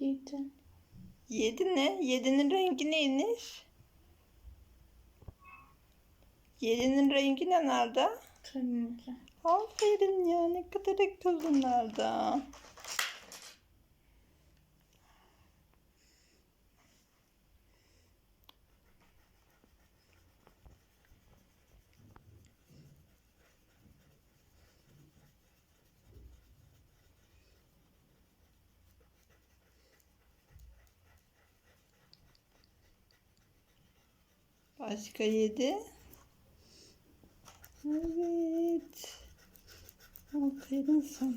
Yedi. Yedi ne? Yedinin rengi neymiş? Yedinin rengi ne Narda? Turuncu. Aferin ya ne kadar akıllın Narda. Başka yedi. Evet. Aferin sana.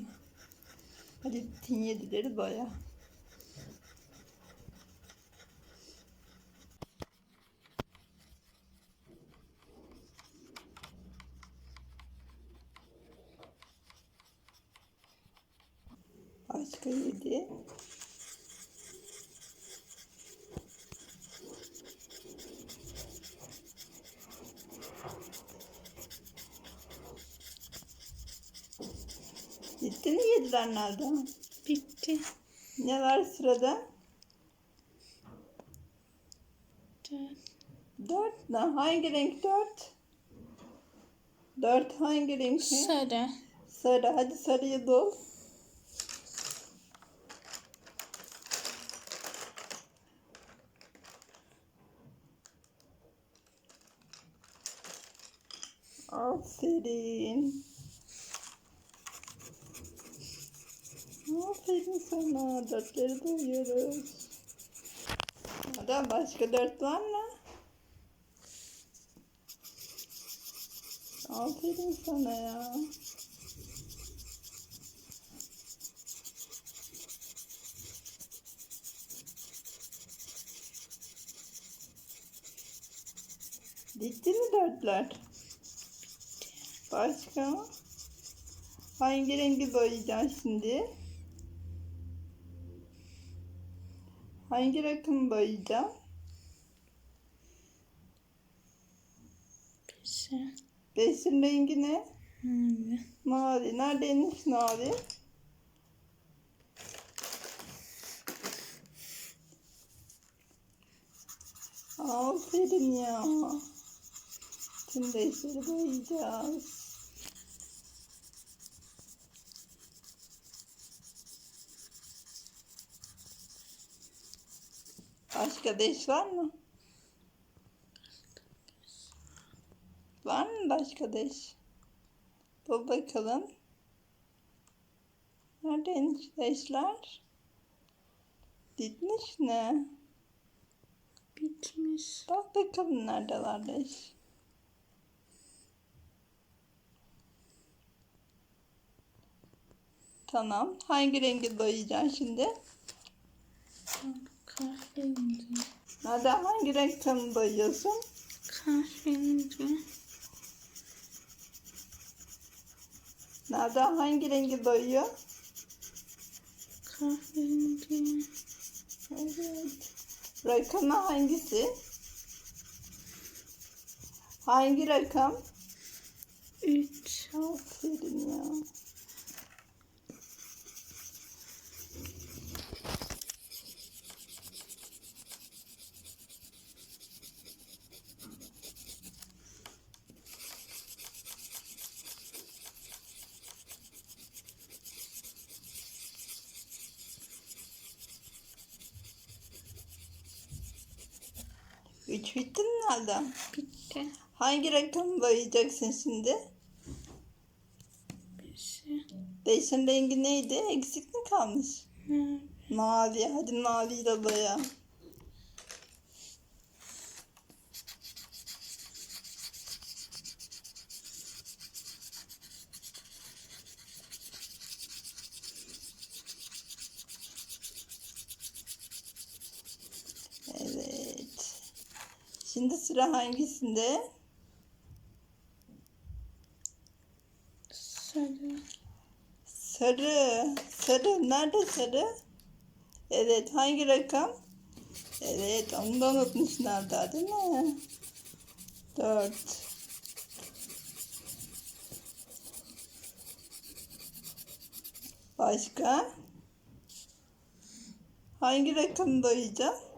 Hadi bütün yedileri boya. Başka yedi. Bitti yediler nerede? Bitti. Ne var sırada? Dört. Dört ne? Hangi renk dört? Dört hangi renk? Sarı. Sarı. Hadi sarıyı bul. Aferin. Aferin sana. Dörtleri duyuyoruz. Hadi başka dört var mı? Aferin sana ya. Bitti mi dörtler? Başka? Hangi rengi boyayacaksın şimdi? Hangi rakım boyayacaksın? Beşi. Beşin rengi ne? Mavi. Mavi. Neredeymiş mavi? Aferin ya. Tüm beşleri boyayacağız. Başka beş var mı? Var mı başka beş? Bul bakalım. Neredeymiş beşler? Bitmiş ne? Bitmiş. Bak bakalım neredeler beş. Tamam. Hangi rengi boyayacaksın şimdi? Kahverengi. Nerede hangi renkten boyuyorsun? Kahverengi. Nerede hangi rengi boyuyor? Kahverengi. Evet. Rakamı hangisi? Hangi rakam? Üç. Aferin ya. Üç bitti mi Nalda? Bitti. Hangi rakamı boyayacaksın şimdi? Beşi. Beşin rengi neydi? Eksik mi kalmış? Mavi. Mavi. Hadi maviyle boya. Evet. Şimdi sıra hangisinde? Sarı. Sarı. Sarı. Nerede sarı? Evet. Hangi rakam? Evet. Onu da unutmuşlar daha değil mi? Dört. Başka? Hangi rakamı doyacaksın?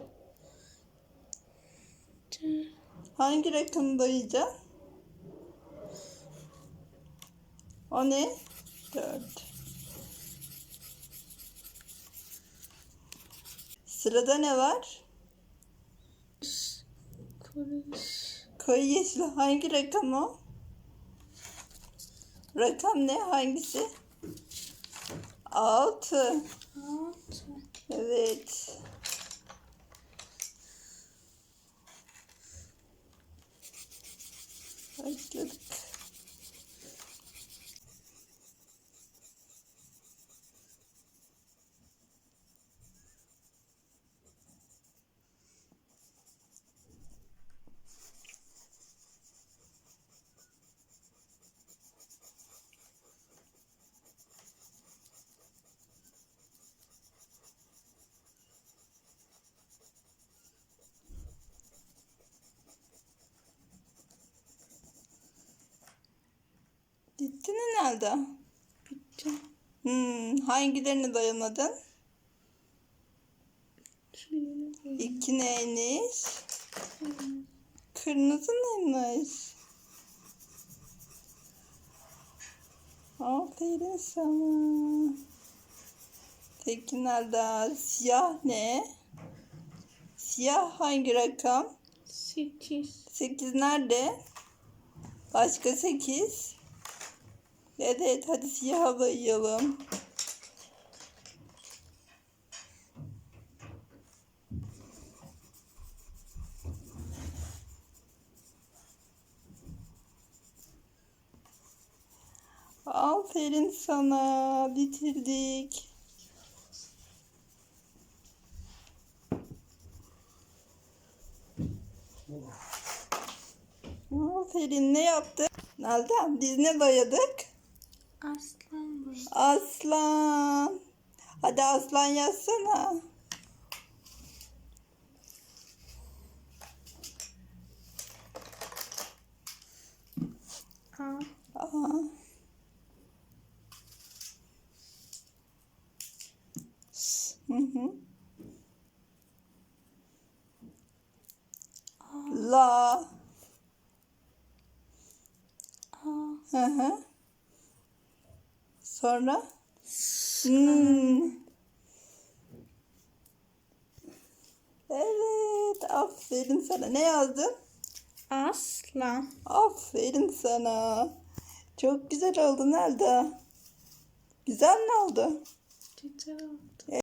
Dört. Hangi rakamı doyacaksın? O ne? Dört. Sırada ne var? Koyu yeşil hangi rakam o? Rakam ne? Hangisi? Altı. Altı. Evet. Herhalde. Hmm, hangilerine dayamadın? İki neymiş? Kırmızı neymiş? Aferin sana. Peki nerede? Siyah ne? Siyah hangi rakam? Sekiz. Sekiz nerede? Başka sekiz. Evet hadi siyaha boyayalım. Aferin sana. Bitirdik. Aferin ne yaptık? Nalda biz ne boyadık? Aslan boyu. Aslan. Hadi aslan yazsana. A. Aa. Hı hı. La. A. Hı hı. Sonra? Hmm. Evet, aferin sana. Ne yazdın? Aslan. Aferin sana. Çok güzel oldu Nelda. Güzel mi oldu? Güzel oldu.